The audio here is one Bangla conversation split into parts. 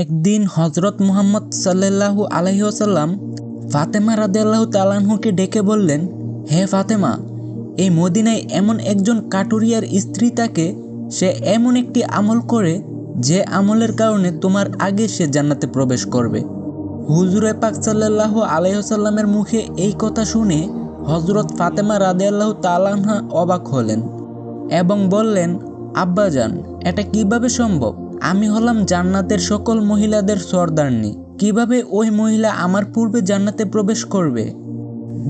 একদিন হজরত মুহাম্মদ সাল্লাল্লাহু আলহিহাসাল্লাম ফাতেমা রাদিয়াল্লাহু তালাহুকে ডেকে বললেন, হে ফাতেমা, এই মদিনায় এমন একজন কাটুরিয়ার স্ত্রী তাকে সে এমন একটি আমল করে যে আমলের কারণে তোমার আগে সে জান্নাতে প্রবেশ করবে। হুজুরে পাক সাল্লাল্লাহু আলাইসাল্লামের মুখে এই কথা শুনে হজরত ফাতেমা রাদিয়াল্লাহু তালাহা অবাক হলেন এবং বললেন, আব্বাজান, এটা কীভাবে সম্ভব? আমি হলাম জান্নাতের সকল মহিলাদের সর্দারনি। কীভাবে ওই মহিলা আমার পূর্বে জান্নাতে প্রবেশ করবে?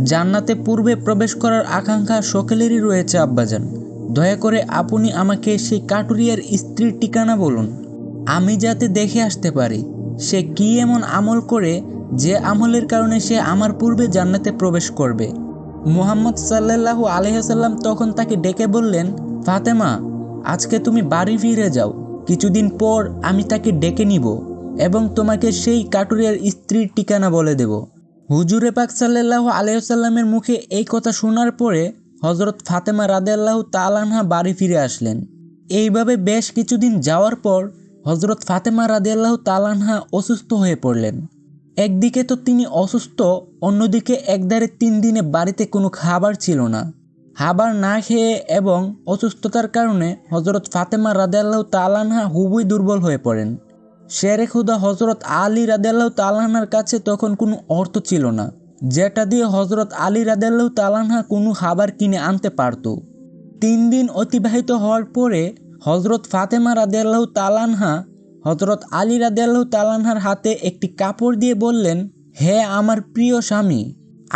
জান্নাতে পূর্বে প্রবেশ করার আকাঙ্ক্ষা সকলেরই রয়েছে, আব্বাজান। দয়া করে আপনি আমাকে সেই কাটুরিয়ার স্ত্রীর ঠিকানা বলুন। আমি যাতে দেখে আসতে পারি, সে কি এমন আমল করে যে আমলের কারণে সে আমার পূর্বে জান্নাতে প্রবেশ করবে? মুহাম্মদ সাল্লাল্লাহু আলহাম তখন তাকে ডেকে বললেন, ফাতেমা, আজকে তুমি বাড়ি ফিরে যাও। কিছুদিন পর আমি তাকে ডেকে নিব এবং তোমাকে সেই কাটুরিয়ার স্ত্রীর ঠিকানা বলে দেব। হুজুরে পাক সাল্লাল্লাহু আলহামের মুখে এই কথা শোনার পরে হজরত ফাতেমা রাদেল্লাহ তালানহা বাড়ি ফিরে আসলেন। এইভাবে বেশ কিছুদিন যাওয়ার পর হজরত ফাতেমা রাদেল্লাহ তালানহা অসুস্থ হয়ে পড়লেন। একদিকে তো তিনি অসুস্থ, অন্যদিকে একদারে তিন দিনে বাড়িতে কোনো খাবার ছিল না। খাবার না খেয়ে এবং অসুস্থতার কারণে হজরত ফাতেমা রাদেল্লাহ তালানহা হুবই দুর্বল হয়ে পড়েন। শেরে খুদা হজরত আলী রাদেল্লাহ তালানহার কাছে তখন কোনো অর্থ ছিল না, যেটা দিয়ে হজরত আলী রাদেল্লাহ তালানহা কোনো খাবার কিনে আনতে পারত। তিন দিন অতিবাহিত হওয়ার পরে হজরত ফাতেমা রাদেল্লাহ তালানহা হজরত আলী রাদেল্লাহ তালানহার হাতে একটি কাপড় দিয়ে বললেন, হে আমার প্রিয় স্বামী,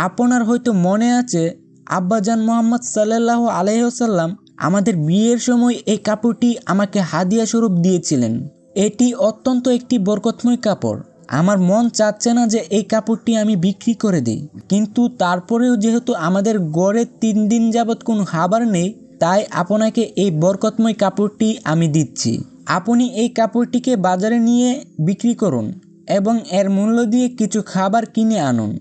আপনার হয়তো মনে আছে আব্বাজান মোহাম্মদ সাল্লাহ আলহ্লাম আমাদের বিয়ের সময় এই কাপড়টি আমাকে হাদিয়া স্বরূপ দিয়েছিলেন। এটি অত্যন্ত একটি বরকতময় কাপড়। আমার মন চাচ্ছে না যে এই কাপড়টি আমি বিক্রি করে দিই। কিন্তু তারপরেও যেহেতু আমাদের গড়ে তিন দিন যাবৎ কোনো খাবার নেই, তাই আপনাকে এই বরকতময় কাপড়টি আমি দিচ্ছি। আপনি এই কাপড়টিকে বাজারে নিয়ে বিক্রি করুন এবং এর মূল্য দিয়ে কিছু খাবার কিনে আনুন।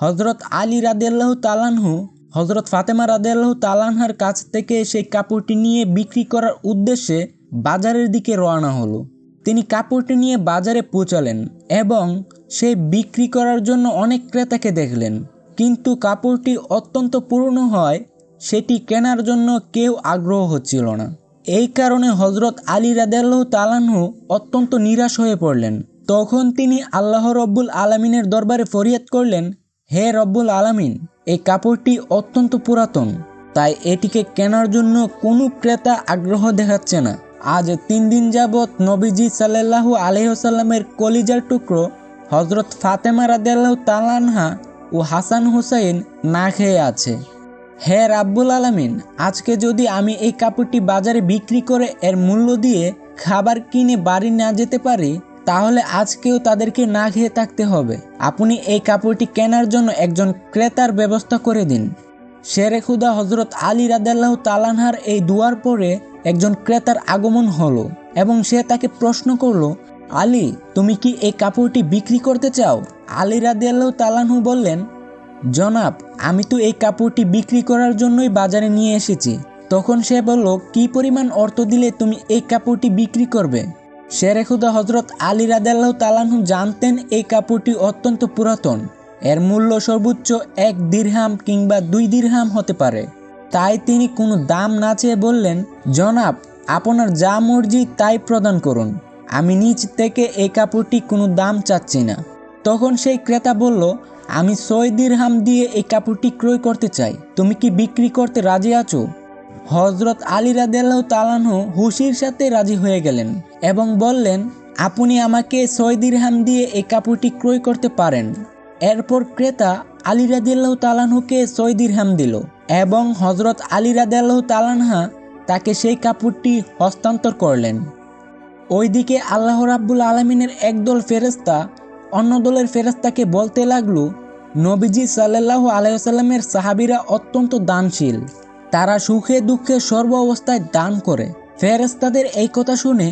হজরত আলী রাদেল্লাহ তালানহু হজরত ফাতেমা রাদেল্লাহ তালানহার কাছ থেকে সেই কাপড়টি নিয়ে বিক্রি করার উদ্দেশ্যে বাজারের দিকে রওনা হলো। তিনি কাপড়টি নিয়ে বাজারে পৌঁছালেন এবং সে বিক্রি করার জন্য অনেক ক্রেতাকে দেখলেন। কিন্তু কাপড়টি অত্যন্ত পুরনো হয়, সেটি কেনার জন্য কেউ আগ্রহ হচ্ছিল না। এই কারণে হজরত আলী রাদেল্লাহ তালানহু অত্যন্ত নিরাশ হয়ে পড়লেন। তখন তিনি আল্লাহ রব্বুল আলমিনের দরবারে ফরিয়াদ করলেন হে রব্বুল আলামিন, এই কাপড়টি অত্যন্ত পুরাতন, তাই এটিকে কেনার জন্য কোনো ক্রেতা আগ্রহ দেখাচ্ছে না। আজ তিন দিন যাবৎ নবীজি সাল্লাহু আলহ্লামের কলিজার টুকরো হজরত ফাতেমা রাদিয়াল্লাহ তালানহা ও হাসান হুসাইন না খেয়ে আছে। হে রাব্বুল আলামিন, আজকে যদি আমি এই কাপড়টি বাজারে বিক্রি করে এর মূল্য দিয়ে খাবার কিনে বাড়ি না যেতে পারি তাহলে আজকেও তাদেরকে না খেয়ে থাকতে হবে। আপনি এই কাপড়টি কেনার জন্য একজন ক্রেতার ব্যবস্থা করে দিন। শেরে খুদা হজরত আলী রাদাল্লাহ তালানহার এই দুয়ার পরে একজন ক্রেতার আগমন হলো এবং সে তাকে প্রশ্ন করল, আলী, তুমি কি এই কাপড়টি বিক্রি করতে চাও? আলী রাদিয়াল্লাহ তালানহু বললেন, জনাব, আমি তো এই কাপড়টি বিক্রি করার জন্যই বাজারে নিয়ে এসেছি। তখন সে বলল, কি পরিমাণ অর্থ দিলে তুমি এই কাপড়টি বিক্রি করবে? শেরে খুদা হজরত আলী রাদাল্লাহ তালানহু জানতেন এই কাপড়টি অত্যন্ত পুরাতন। এর মূল্য সর্বোচ্চ এক দীর্হাম কিংবা দুই দীর্হাম হতে পারে। তাই তিনি কোনো দাম না চেয়ে বললেন, জনাব, আপনার যা মর্জি তাই প্রদান করুন। আমি নিজ থেকে এই কাপড়টি কোনো দাম চাচ্ছি না। তখন সেই ক্রেতা বলল, আমি ছয় দীর্হাম দিয়ে এই কাপড়টি ক্রয় করতে চাই। তুমি কি বিক্রি করতে রাজি আছো? হজরত আলী রাদেল্লাহ তালানহ হুশির সাথে রাজি হয়ে গেলেন। এবং বললেন, আপনি আমাকে ছয় দিরহাম দিয়ে এই কাপড়টি ক্রয় করতে পারেন। এরপর ক্রেতা আলী রাদিয়াল্লাহ তালানহুকে ছয় দিরহাম দিল এবং হজরত আলী তালানহা তাকে সেই কাপড়টি হস্তান্তর করলেন। ওইদিকে আল্লাহ রাব্বুল আলমিনের একদল ফেরেস্তা অন্য দলের ফেরেস্তাকে বলতে লাগল, নবীজি সাল্লাহ আলাইসাল্লামের সাহাবিরা অত্যন্ত দানশীল। তারা সুখে দুঃখে সর্ব অবস্থায় দান করে। ফেরেস্তাদের এই কথা শুনে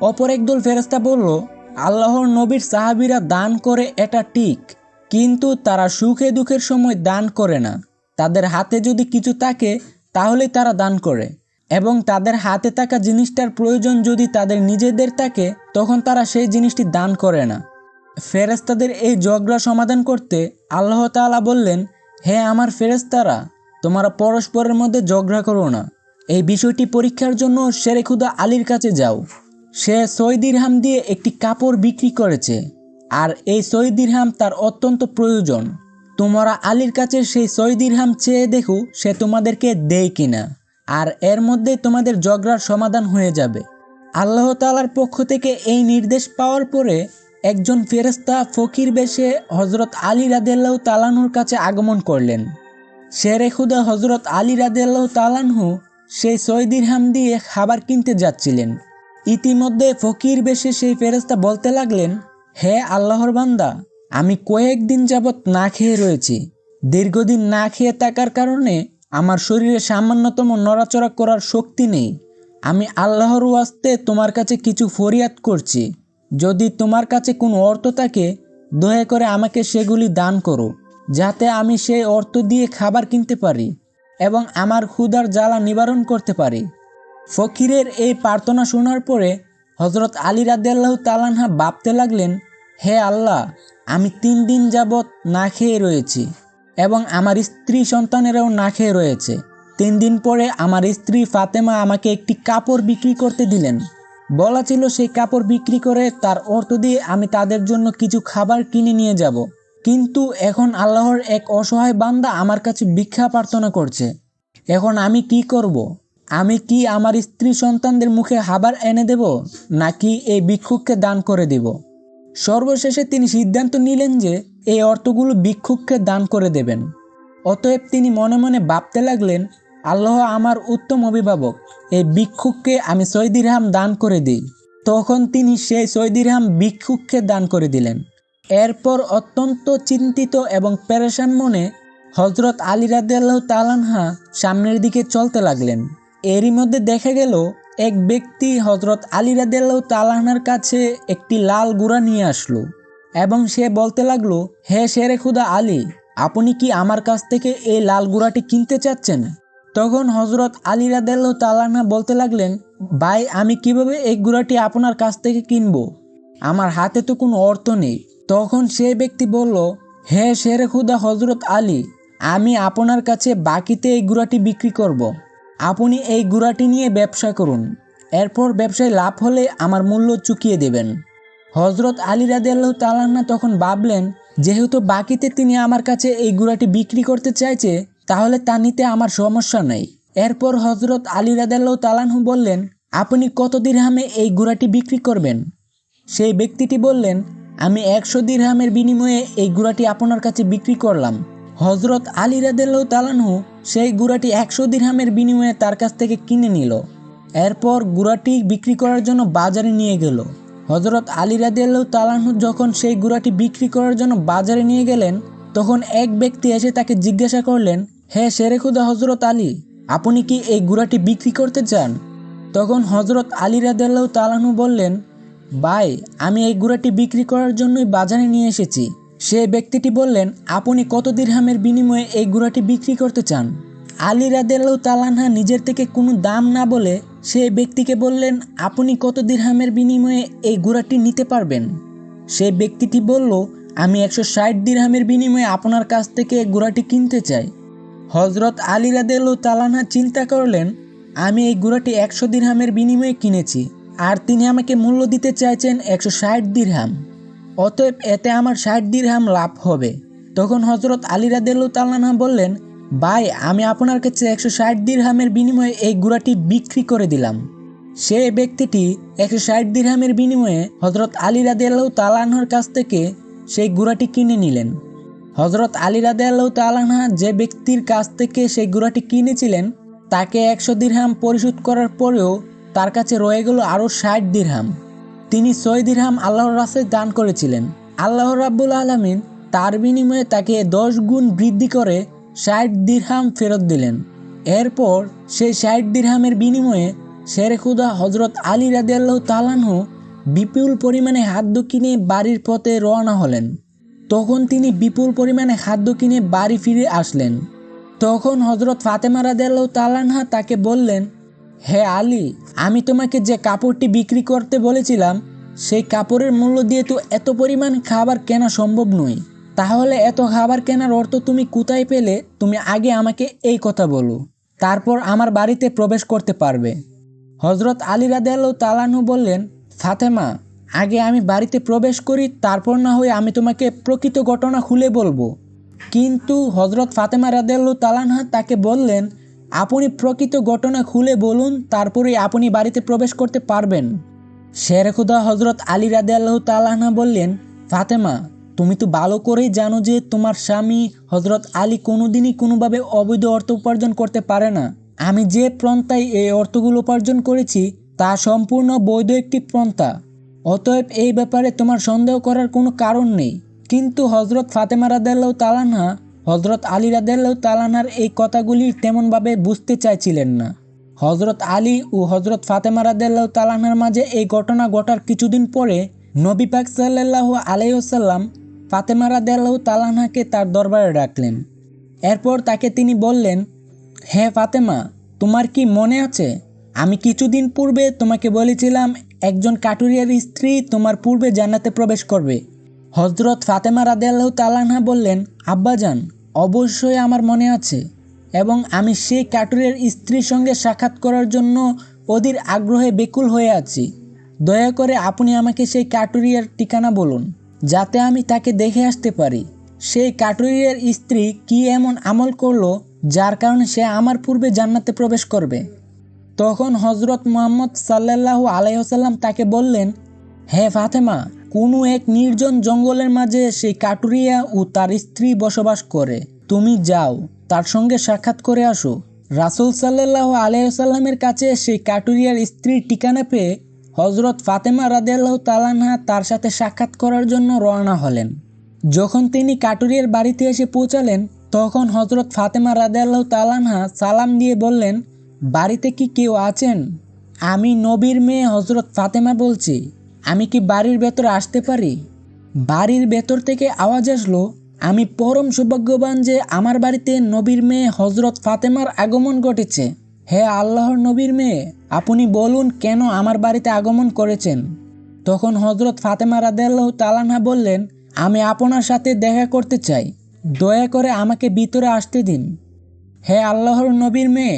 অপর একদল ফেরেস্তা বলল, আল্লাহর নবীর সাহাবিরা দান করে এটা ঠিক, কিন্তু তারা সুখে দুঃখের সময় দান করে না। তাদের হাতে যদি কিছু থাকে, তাহলে তারা দান করে। এবং তাদের হাতে থাকা জিনিসটার প্রয়োজন যদি তাদের নিজেদের থাকে, তখন তারা সেই জিনিসটি দান করে না। ফেরেস্তাদের এই ঝগড়া সমাধান করতে আল্লাহ তাআলা বললেন, হে আমার ফেরেস্তারা তোমরা পরস্পরের মধ্যে ঝগড়া করো না। এই বিষয়টি পরীক্ষার জন্য শেরেখুদা আলীর কাছে যাও। সে সৈদিরহাম দিয়ে একটি কাপড় বিক্রি করেছে, আর এই সৈদিরহাম তার অত্যন্ত প্রয়োজন। তোমরা আলীর কাছে সেই সৈদিরহাম চেয়ে দেখো সে তোমাদেরকে দেয় কিনা, আর এর মধ্যে তোমাদের ঝগড়ার সমাধান হয়ে যাবে। আল্লাহ তালার পক্ষ থেকে এই নির্দেশ পাওয়ার পরে একজন ফেরেস্তা ফকির বেশে হজরত আলী রাদেল্লাহ তালানুর কাছে আগমন করলেন। শেরে খুদা হজরত আলী রাদেল্লাহ তালানহু সেই সৈদিরহাম দিয়ে খাবার কিনতে যাচ্ছিলেন। ইতিমধ্যে ফকির বেশে সেই ফেরেস্তা বলতে লাগলেন, হে আল্লাহর বান্দা, আমি কয়েকদিন যাবৎ না খেয়ে রয়েছি। দীর্ঘদিন না খেয়ে থাকার কারণে আমার শরীরে সামান্যতম নড়াচড়া করার শক্তি নেই। আমি আল্লাহর ওয়াস্তে তোমার কাছে কিছু ফরিয়াদ করছি। যদি তোমার কাছে কোনো অর্থ থাকে, দয়া করে আমাকে সেগুলি দান করো, যাতে আমি সেই অর্থ দিয়ে খাবার কিনতে পারি এবং আমার ক্ষুধার জ্বালা নিবারণ করতে পারি। ফকিরের এই প্রার্থনা শোনার পরে হজরত আলী রাদিয়াল্লাহু তালানহা ভাবতে লাগলেন, হে আল্লাহ, আমি তিন দিন যাবৎ না খেয়ে রয়েছি এবং আমার স্ত্রী সন্তানেরাও না খেয়ে রয়েছে। তিন দিন পরে আমার স্ত্রী ফাতেমা আমাকে একটি কাপড় বিক্রি করতে দিলেন। বলা ছিল সেই কাপড় বিক্রি করে তার অর্থ দিয়ে আমি তাদের জন্য কিছু খাবার কিনে নিয়ে যাব। কিন্তু এখন আল্লাহর এক অসহায় বান্দা আমার কাছে ভিক্ষা প্রার্থনা করছে। এখন আমি কি করব। আমি কি আমার স্ত্রী সন্তানদের মুখে হাবার এনে দেব, নাকি এই ভিক্ষুককে দান করে দেব? সর্বশেষে তিনি সিদ্ধান্ত নিলেন যে এই অর্থগুলো ভিক্ষুককে দান করে দেবেন। অতএব তিনি মনে মনে ভাবতে লাগলেন, আল্লাহ আমার উত্তম অভিভাবক, এই ভিক্ষুককে আমি সৈদিরহাম দান করে দিই। তখন তিনি সেই সৈদিরহাম ভিক্ষুককে দান করে দিলেন। এরপর অত্যন্ত চিন্তিত এবং পেরেশান মনে হজরত আলী রাদিয়াল্লাহু তালানহা সামনের দিকে চলতে লাগলেন। এরই মধ্যে দেখা গেল, এক ব্যক্তি হজরত আলী রাদিয়াল্লাহু তালাহনার কাছে একটি লাল গুড়া নিয়ে আসলো এবং সে বলতে লাগল, হে শেরে খুদা আলী, আপনি কি আমার কাছ থেকে এই লাল গুড়াটি কিনতে চাচ্ছেন? তখন হজরত আলী রাদিয়াল্লাহু তালাহনা বলতে লাগলেন, ভাই, আমি কীভাবে এই গুড়াটি আপনার কাছ থেকে কিনবো? আমার হাতে তো কোনো অর্থ নেই। তখন সে ব্যক্তি বলল, হে শেরে খুদা হজরত আলী, আমি আপনার কাছে বাকিতে এই গুড়াটি বিক্রি করব। আপনি এই গুড়াটি নিয়ে ব্যবসা করুন। এরপর ব্যবসায় লাভ হলে আমার মূল্য চুকিয়ে দেবেন। হজরত আলী রাদিয়াল্লাহু তালান্না তখন ভাবলেন, যেহেতু বাকিতে তিনি আমার কাছে এই গুড়াটি বিক্রি করতে চাইছে, তাহলে তা নিতে আমার সমস্যা নেই। এরপর হজরত আলী রাদিয়াল্লাহু তালানহু বললেন, আপনি কত দিরহামে এই গুড়াটি বিক্রি করবেন? সেই ব্যক্তিটি বললেন, আমি একশো দিরহামের বিনিময়ে এই গুড়াটি আপনার কাছে বিক্রি করলাম। হজরত আলী রাদেল্লাহ তালানহু সেই গুড়াটি একশো দিরহামের বিনিময়ে তার কাছ থেকে কিনে নিল। এরপর গুড়াটি বিক্রি করার জন্য বাজারে নিয়ে গেল। হজরত আলী রাদিয়াল্লাহু তালানহু যখন সেই গুড়াটি বিক্রি করার জন্য বাজারে নিয়ে গেলেন, তখন এক ব্যক্তি এসে তাকে জিজ্ঞাসা করলেন, হে শেরেখুদা হজরত আলী, আপনি কি এই গুড়াটি বিক্রি করতে চান? তখন হজরত আলী রাদিয়াল্লাহু তালানহু বললেন, ভাই, আমি এই গুড়াটি বিক্রি করার জন্যই বাজারে নিয়ে এসেছি। সে ব্যক্তিটি বললেন, আপনি কত দিরহামের বিনিময়ে এই গুড়াটি বিক্রি করতে চান? আলী রাদেল্লাহ তালানহা নিজের থেকে কোনো দাম না বলে সে ব্যক্তিকে বললেন, আপনি কত দিরহামের বিনিময়ে এই গুড়াটি নিতে পারবেন? সে ব্যক্তিটি বলল, আমি একশো ষাট দিরহামের বিনিময়ে আপনার কাছ থেকে এই গুড়াটি কিনতে চাই। হজরত আলী রাদেল্লাহ তালানহা চিন্তা করলেন, আমি এই গুড়াটি একশো দিরহামের বিনিময়ে কিনেছি, আর তিনি আমাকে মূল্য দিতে চাইছেন একশো ষাট দিরহাম। অতএব এতে আমার ষাট দিরহাম লাভ হবে। তখন হজরত আলী রাদেল্লু তাল্লাহা বললেন, ভাই, আমি আপনার কাছে একশো ষাট দিরহামের বিনিময়ে এই গুড়াটি বিক্রি করে দিলাম। সে ব্যক্তিটি একশো ষাট দিরহামের বিনিময়ে হজরত আলী রাদেল্লাহ তালাহর কাছ থেকে সেই গুড়াটি কিনে নিলেন। হজরত আলী রাদেল্লাহ তালাহা যে ব্যক্তির কাছ থেকে সেই গুড়াটি কিনেছিলেন, তাকে একশো দিরহাম পরিশোধ করার পরেও তার কাছে রয়ে গেল আরও ষাট দিরহাম। তিনি ছয় দিরহাম আল্লাহর রাস্তায় দান করেছিলেন। আল্লাহ রাব্বুল আলমিন তার বিনিময়ে তাকে দশ গুণ বৃদ্ধি করে ষাট দিরহাম ফেরত দিলেন। এরপর সেই ষাট দিরহামের বিনিময়ে শেরে খুদা হজরত আলী রাদিয়াল্লাহ তালানহু বিপুল পরিমাণে খাদ্য কিনে বাড়ির পথে রওনা হলেন। তখন তিনি বিপুল পরিমাণে খাদ্য কিনে বাড়ি ফিরে আসলেন। তখন হজরত ফাতেমা রাদিয়াল্লাহ তালানহা তাকে বললেন হে আলী, আমি তোমাকে যে কাপড়টি বিক্রি করতে বলেছিলাম, সেই কাপড়ের মূল্য দিয়ে তো এত পরিমাণ খাবার কেনা সম্ভব নয়। তাহলে এত খাবার কেনার অর্থ তুমি কোথায় পেলে? তুমি আগে আমাকে এই কথা বলো। তারপর আমার বাড়িতে প্রবেশ করতে পারবে। হজরত আলী রাদেয়াল্লাহ তালানু বললেন, ফাতেমা, আগে আমি বাড়িতে প্রবেশ করি, তারপর না হয়ে আমি তোমাকে প্রকৃত ঘটনা খুলে বলব। কিন্তু হজরত ফাতেমা রাদেয়াল্লাহ তালানহা তাকে বললেন আপনি প্রকৃত ঘটনা খুলে বলুন তারপরে আপনি বাড়িতে প্রবেশ করতে পারবেন। শের খুদা হজরত আলী রাদে আল্লাহ তালাহনা বললেন, ফাতেমা, তুমি তো ভালো করেই জানো যে তোমার স্বামী হজরত আলী কোনোদিনই কোনোভাবে অবৈধ অর্থ উপার্জন করতে পারে না। আমি যে পন্থায় এই অর্থগুলো উপার্জন করেছি, তা সম্পূর্ণ বৈধ একটি পন্থা। অতএব এই ব্যাপারে তোমার সন্দেহ করার কোনো কারণ নেই। কিন্তু হজরত ফাতেমা রাদাল্লাহ তালানহা হজরত আলী রাদাল্লাহ তালানহার এই কথাগুলি তেমনভাবে বুঝতে চাইছিলেন না। হজরত আলী ও হজরত ফাতেমা রাদাল্লাহ তালানহার মাঝে এই ঘটনা ঘটার কিছুদিন পরে নবী পাক সাল্লাহ আলাইসাল্লাম ফাতেমা রাদাল্লাহ তালানাকে তার দরবারে ডাকলেন। এরপর তাকে তিনি বললেন হ্যাঁ ফাতেমা, তোমার কি মনে আছে? আমি কিছুদিন পূর্বে তোমাকে বলেছিলাম একজন কাটুরিয়ার স্ত্রী তোমার পূর্বে জান্নাতে প্রবেশ করবে। হজরত ফাতেমা রাদেল্লাহ তালানহা বললেন, আব্বাজান অবশ্যই আমার মনে আছে এবং আমি সেই কাটুরিয়ার স্ত্রীর সঙ্গে সাক্ষাৎ করার জন্য অধীর আগ্রহে বেকুল হয়ে আছি। দয়া করে আপনি আমাকে সেই কাটুরিয়ার ঠিকানা বলুন, যাতে আমি তাকে দেখে আসতে পারি। সেই কাটুরিয়ার স্ত্রী কি এমন আমল করল, যার কারণে সে আমার পূর্বে জান্নাতে প্রবেশ করবে? তখন হজরত মোহাম্মদ সাল্লাল্লাহু আলাইসাল্লাম তাকে বললেন, হে ফাতেমা কোনো এক নির্জন জঙ্গলের মাঝে সেই কাটুরিয়া ও তার স্ত্রী বসবাস করে। তুমি যাও, তার সঙ্গে সাক্ষাৎ করে আসো। রাসুল সাল্লাহ আলাইসাল্লামের কাছে সেই কাটুরিয়ার স্ত্রীর ঠিকানা পেয়ে হজরত ফাতেমা রাদেল্লাহ তালানহা তার সাথে সাক্ষাৎ করার জন্য রওনা হলেন। যখন তিনি কাটুরিয়ার বাড়িতে এসে পৌঁছালেন, তখন হজরত ফাতেমা রাদেল্লাহ তালানহা সালাম দিয়ে বললেন, বাড়িতে কি কেউ আছেন? আমি নবীর মেয়ে হজরত ফাতেমা বলছি। আমি কি বাড়ির ভেতরে আসতে পারি? বাড়ির ভেতর থেকে আওয়াজ আসলো, আমি পরম সৌভাগ্যবান যে আমার বাড়িতে নবীর মেয়ে হজরত ফাতেমার আগমন ঘটেছে। হে আল্লাহর নবীর মেয়ে, আপনি বলুন কেন আমার বাড়িতে আগমন করেছেন? তখন হজরত ফাতেমা রাদেল্লাহ তালানহা বললেন, আমি আপনার সাথে দেখা করতে চাই। দয়া করে আমাকে ভিতরে আসতে দিন। হে আল্লাহর নবীর মেয়ে,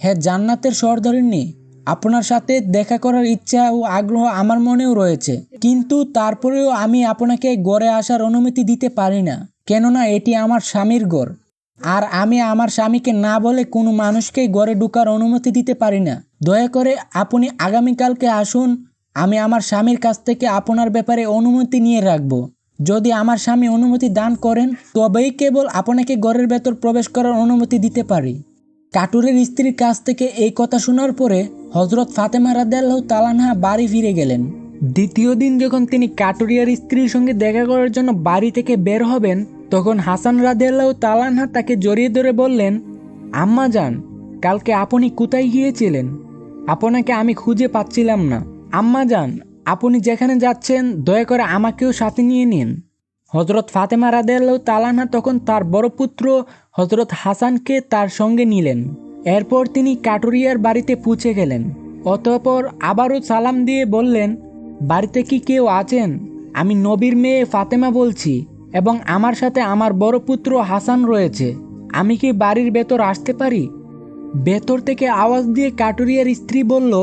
হে জান্নাতের সরধরিণী আপনার সাথে দেখা করার ইচ্ছা ও আগ্রহ আমার মনেও রয়েছে। কিন্তু তারপরেও আমি আপনাকে গড়ে আসার অনুমতি দিতে পারি না, কেননা এটি আমার স্বামীর গড়। আর আমি আমার স্বামীকে না বলে কোনো মানুষকেই গড়ে ঢুকার অনুমতি দিতে পারি না। দয়া করে আপনি আগামীকালকে আসুন, আমি আমার স্বামীর কাছ থেকে আপনার ব্যাপারে অনুমতি নিয়ে রাখব। যদি আমার স্বামী অনুমতি দান করেন, তবেই কেবল আপনাকে ঘরের ভেতর প্রবেশ করার অনুমতি দিতে পারি। কাটুরের স্ত্রীর কাছ থেকে এই কথা শোনার পরে হজরত ফাতেমা রাদাল্লাহ তালানহা বাড়ি ফিরে গেলেন। দ্বিতীয় দিন যখন তিনি কাটুরিয়ার স্ত্রীর সঙ্গে দেখা করার জন্য বাড়ি থেকে বের হবেন, তখন হাসান রাদেল্লাহ তালানহা তাকে জড়িয়ে ধরে বললেন, আম্মা যান, কালকে আপনি কোথায় গিয়েছিলেন? আপনাকে আমি খুঁজে পাচ্ছিলাম না। আম্মা যান, আপনি যেখানে যাচ্ছেন, দয়া করে আমাকেও সাথে নিয়ে নিন। হজরত ফাতেমা রাদেল্লাহ তালানা তখন তার বড় পুত্র হজরত হাসানকে তার সঙ্গে নিলেন। এরপর তিনি কাটুরিয়ার বাড়িতে পৌঁছে গেলেন। অতঃপর আবারও সালাম দিয়ে বললেন, বাড়িতে কি কেউ আছেন? আমি নবীর মেয়ে ফাতেমা বলছি এবং আমার সাথে আমার বড় পুত্র হাসান রয়েছে। আমি কি বাড়ির ভেতর আসতে পারি? ভেতর থেকে আওয়াজ দিয়ে কাটুরিয়ার স্ত্রী বলল,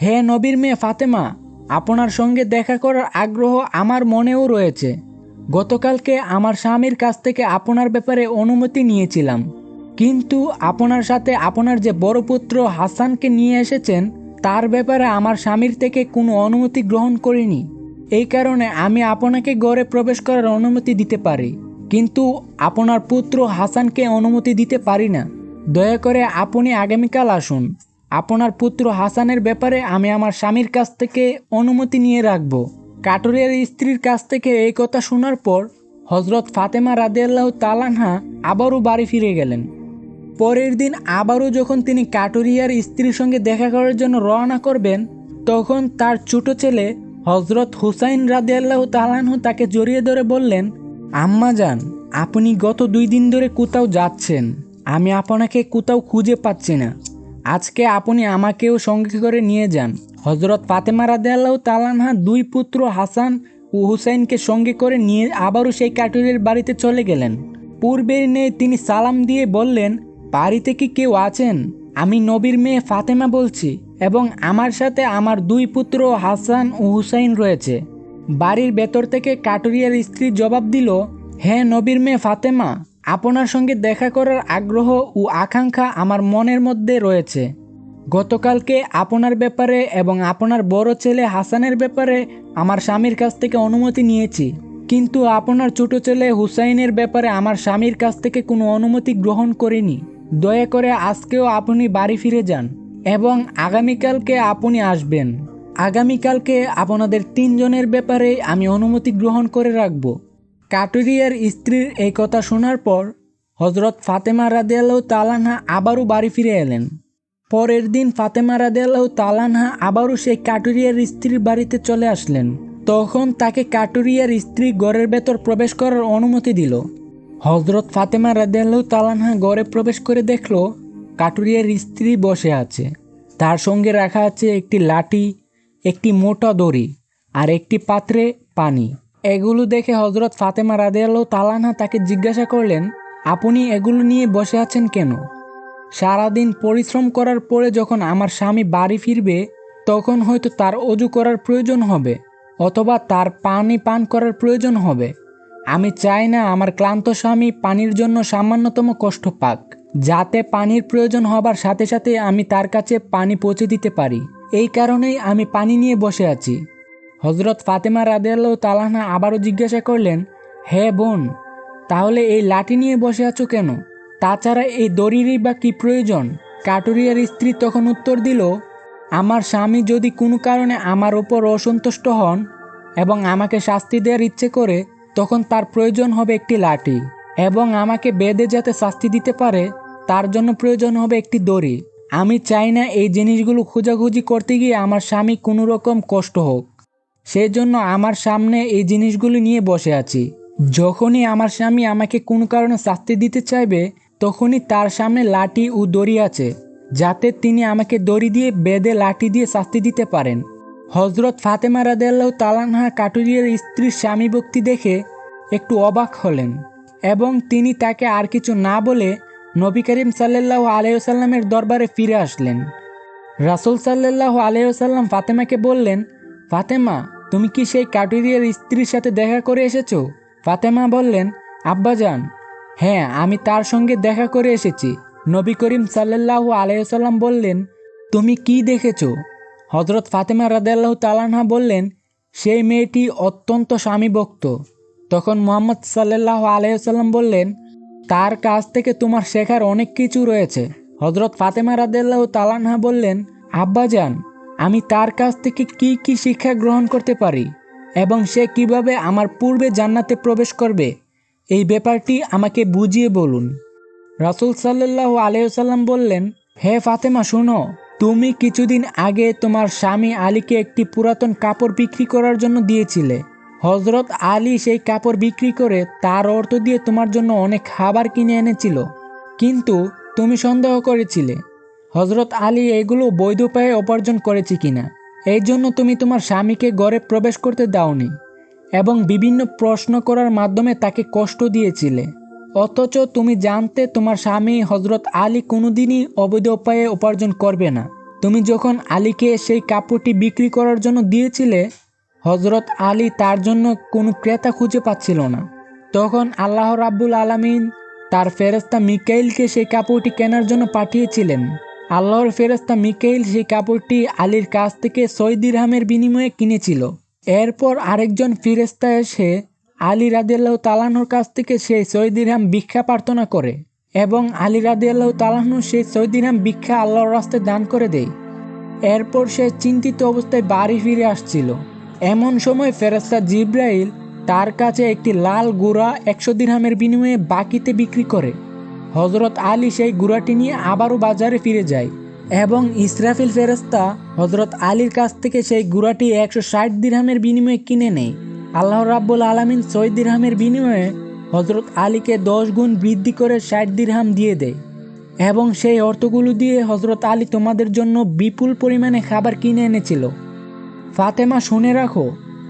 হে নবীর মেয়ে ফাতেমা, আপনার সঙ্গে দেখা করার আগ্রহ আমার মনেও রয়েছে। গতকালকে আমার স্বামীর কাছ থেকে আপনার ব্যাপারে অনুমতি নিয়েছিলাম। কিন্তু আপনার সাথে আপনার যে বড় পুত্র হাসানকে নিয়ে এসেছেন, তার ব্যাপারে আমার স্বামীর থেকে কোনো অনুমতি গ্রহণ করিনি। এই কারণে আমি আপনাকে গড়ে প্রবেশ করার অনুমতি দিতে পারি। কিন্তু আপনার পুত্র হাসানকে অনুমতি দিতে পারি না। দয়া করে আপনি আগামীকাল আসুন। আপনার পুত্র হাসানের ব্যাপারে আমি আমার স্বামীর কাছ থেকে অনুমতি নিয়ে রাখব। কাটুরিয়ার স্ত্রীর কাছ থেকে এই কথা শোনার পর হজরত ফাতেমা রাদিয়াল্লাহ তালানহা আবারও বাড়ি ফিরে গেলেন। পরের দিন আবারও যখন তিনি কাটুরিয়ার স্ত্রীর সঙ্গে দেখা করার জন্য রওনা করবেন, তখন তার ছোট ছেলে হজরত হুসাইন রাদিয়াল্লাহ তালানহু তাকে জড়িয়ে ধরে বললেন, আম্মা যান, আপনি গত দুই দিন ধরে কোথাও যাচ্ছেন। আমি আপনাকে কোথাও খুঁজে পাচ্ছি না। আজকে আপনি আমাকেও সঙ্গে করে নিয়ে যান। হজরত ফাতেমা রাদেয়াল্লাহ তালানহা দুই পুত্র হাসান ও হুসাইনকে সঙ্গে করে নিয়ে আবারও সেই কাটুরির বাড়িতে চলে গেলেন। পূর্বের নেই তিনি সালাম দিয়ে বললেন, বাড়িতে কি কেউ আছেন? আমি নবীর মেয়ে ফাতেমা বলছি এবং আমার সাথে আমার দুই পুত্র হাসান ও হুসাইন রয়েছে। বাড়ির ভেতর থেকে কাটুরিয়ার স্ত্রী জবাব দিল হ্যাঁ নবীর মেয়ে ফাতেমা। আপনার সঙ্গে দেখা করার আগ্রহ ও আকাঙ্ক্ষা আমার মনের মধ্যে রয়েছে। গতকালকে আপনার ব্যাপারে এবং আপনার বড় ছেলে হাসানের ব্যাপারে আমার স্বামীর কাছ থেকে অনুমতি নিয়েছি। কিন্তু আপনার ছোট ছেলে হুসাইনের ব্যাপারে আমার স্বামীর কাছ থেকে কোনো অনুমতি গ্রহণ করিনি। দয়া করে আজকেও আপনি বাড়ি ফিরে যান এবং আগামীকালকে আপনি আসবেন। আগামীকালকে আপনাদের তিনজনের ব্যাপারে আমি অনুমতি গ্রহণ করে রাখব। কাটুরিয়ার স্ত্রীর এই কথা শোনার পর হজরত ফাতেমা রাদিয়াল্লাহ তালানহা আবারও বাড়ি ফিরে এলেন। পরের দিন ফাতেমা রাদিয়াল্লাহ তালানহা আবারও সেই কাটুরিয়ার স্ত্রীর বাড়িতে চলে আসলেন। তখন তাকে কাটুরিয়ার স্ত্রী ঘরের ভেতর প্রবেশ করার অনুমতি দিল। হজরত ফাতেমা রাদিয়াল্লাহ তালানহা ঘরে প্রবেশ করে দেখল, কাটুরিয়ার স্ত্রী বসে আছে। তার সঙ্গে রাখা আছে একটি লাঠি, একটি মোটা দড়ি আর একটি পাত্রে পানি। এগুলো দেখে হজরত ফাতেমা রাদিয়াল্লাহ তালানহা তাকে জিজ্ঞাসা করলেন, আপনি এগুলো নিয়ে বসে আছেন কেন? সারাদিন পরিশ্রম করার পরে যখন আমার স্বামী বাড়ি ফিরবে, তখন হয়তো তার অজু করার প্রয়োজন হবে, অথবা তার পানি পান করার প্রয়োজন হবে। আমি চাই না আমার ক্লান্ত স্বামী পানির জন্য সামান্যতম কষ্ট পাক যাতে পানির প্রয়োজন হবার সাথে সাথে আমি তার কাছে পানি পৌঁছে দিতে পারি। এই কারণেই আমি পানি নিয়ে বসে আছি। হজরত ফাতেমা রাদেল্লাহ তালাহনা আবারও জিজ্ঞাসা করলেন, হে বোন, তাহলে এই লাঠি নিয়ে বসে আছো কেন? তাছাড়া এই দড়িরই বা কি প্রয়োজন? কাটুরিয়ার স্ত্রী তখন উত্তর দিল, আমার স্বামী যদি কোনো কারণে আমার ওপর অসন্তুষ্ট হন এবং আমাকে শাস্তি দেওয়ার ইচ্ছে করে, তখন তার প্রয়োজন হবে একটি লাঠি এবং আমাকে বেদে যাতে শাস্তি দিতে পারে, তার জন্য প্রয়োজন হবে একটি দড়ি। আমি চাই না এই জিনিসগুলো খোঁজাখুঁজি করতে গিয়ে আমার স্বামী কোনো রকম কষ্ট হোক। সেই জন্য আমার সামনে এই জিনিসগুলো নিয়ে বসে আছি। যখনই আমার স্বামী আমাকে কোনো কারণে শাস্তি দিতে চাইবে, তখনই তার সামনে লাঠি ও দড়ি আছে, যাতে তিনি আমাকে দড়ি দিয়ে বেদে লাঠি দিয়ে শাস্তি দিতে পারেন। হজরত ফাতেমা রাদেল্লাহ তালানহা কাটুরিয়ার স্ত্রীর স্বামী ভক্তি দেখে একটু অবাক হলেন এবং তিনি তাকে আর কিছু না বলে নবী করিম সাল্লাহ আলাইসাল্লামের দরবারে ফিরে আসলেন। রাসুল সাল্লাহ আলাইসাল্লাম ফাতেমাকে বললেন ফাতেমা, তুমি কি সেই কাটুরিয়ার স্ত্রীর সাথে দেখা করে এসেছ? ফাতেমা বললেন, আব্বাজান। হ্যাঁ আমি তার সঙ্গে দেখা করে এসেছি। নবী করিম সাল্লাহ আলাইসাল্লাম বললেন, তুমি কি দেখেছ? হজরত ফাতেমা রাদাল্লাহ তালানহা বললেন, সেই মেয়েটি অত্যন্ত স্বামীভক্ত। তখন মোহাম্মদ সাল্লাহ আলাইসাল্লাম বললেন, তার কাছ থেকে তোমার শেখার অনেক কিছু রয়েছে। হজরত ফাতেমা রাদাল্লাহ তালানহা বললেন, আব্বাজান আমি তার কাছ থেকে কি কি শিক্ষা গ্রহণ করতে পারি এবং সে কীভাবে আমার পূর্বে জান্নাতে প্রবেশ করবে? এই ব্যাপারটি আমাকে বুঝিয়ে বলুন। রাসুল সাল্লাহ আলাইসাল্লাম বললেন, হে ফাতেমা, শোনো, তুমি কিছুদিন আগে তোমার স্বামী আলীকে একটি পুরাতন কাপড় বিক্রি করার জন্য দিয়েছিলে। হজরত আলী সেই কাপড় বিক্রি করে তার অর্থ দিয়ে তোমার জন্য অনেক খাবার কিনে এনেছিল। কিন্তু তুমি সন্দেহ করেছিলে। হজরত আলী এগুলো বৈধ উপায়ে উপার্জন করেছে কিনা? এই জন্য তুমি তোমার স্বামীকে গড়ে প্রবেশ করতে দাওনি এবং বিভিন্ন প্রশ্ন করার মাধ্যমে তাকে কষ্ট দিয়েছিলে। অথচ তুমি জানতে তোমার স্বামী হজরত আলী কোনোদিনই অবৈধ উপায়ে উপার্জন করবে না। তুমি যখন আলীকে সেই কাপড়টি বিক্রি করার জন্য দিয়েছিলে হজরত আলী তার জন্য কোনো ক্রেতা খুঁজে পাচ্ছিল না। তখন আল্লাহ রাব্বুল আলমিন তার ফেরস্তা মিকাইলকে সেই কাপড়টি কেনার জন্য পাঠিয়েছিলেন। আল্লাহর ফেরস্তা মিকাইল সেই কাপড়টি আলীর কাছ থেকে ছয় দিরহামের বিনিময়ে কিনেছিল। এরপর আরেকজন ফিরেস্তা এসে আলী রাদিয়াল্লাহ তালানোর কাছ থেকে সেই ছয় দিরহাম ভিক্ষা প্রার্থনা করে এবং আলী রাদিয়াল্লাহ তালাহনু সেই ছয় দিরহাম ভিক্ষা আল্লাহর রাস্তায় দান করে দেয়। এরপর সে চিন্তিত অবস্থায় বাড়ি ফিরে আসছিল। এমন সময় ফেরেস্তা জিব্রাইল তার কাছে একটি লাল গুড়া একশো দিরহামের বিনিময়ে বাকিতে বিক্রি করে। হজরত আলী সেই গুড়াটি নিয়ে আবারও বাজারে ফিরে যায় এবং ইসরাফিল ফেরেস্তা হজরত আলীর কাছ থেকে সেই গুড়াটি একশো ষাট দিরহামের বিনিময়ে কিনে নেয়। আল্লাহ রাব্বুল আলমিন ছয় দিরহামের বিনিময়ে হজরত আলীকে দশ গুণ বৃদ্ধি করে ষাট দিরহাম দিয়ে দেয় এবং সেই অর্থগুলো দিয়ে হজরত আলী তোমাদের জন্য বিপুল পরিমাণে খাবার কিনে এনেছিল। ফাতেমা শুনে রাখো,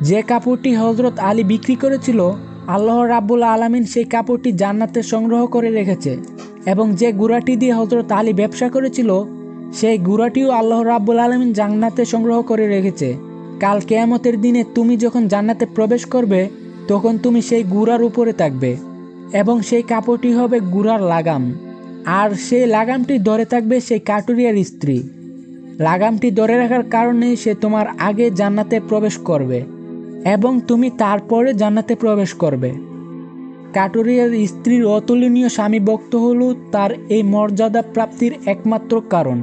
যে কাপড়টি হজরত আলী বিক্রি করেছিল, আল্লাহ রাব্বুল আলামিন সেই কাপড়টি জান্নাতে সংগ্রহ করে রেখেছে। এবং যে গুড়াটি দিয়ে হজরত আলী ব্যবসা করেছিল, সেই গুড়াটিও আল্লাহ রাব্বুল আলামিন জান্নাতে সংগ্রহ করে রেখেছে। কাল কেয়ামতের দিনে তুমি যখন জান্নাতে প্রবেশ করবে, তখন তুমি সেই গুড়ার উপরে থাকবে এবং সেই কাপড়টি হবে গুড়ার লাগাম। আর সেই লাগামটি ধরে থাকবে সেই কাটুরিয়ার স্ত্রী। লাগামটি ধরে রাখার কারণে সে তোমার আগে জান্নাতে প্রবেশ করবে এবং তুমি তারপরে জান্নাতে প্রবেশ করবে। কাটুরিয়ার স্ত্রীর অতুলনীয় স্বামী ভক্ত হল তার এই মর্যাদা প্রাপ্তির একমাত্র কারণ।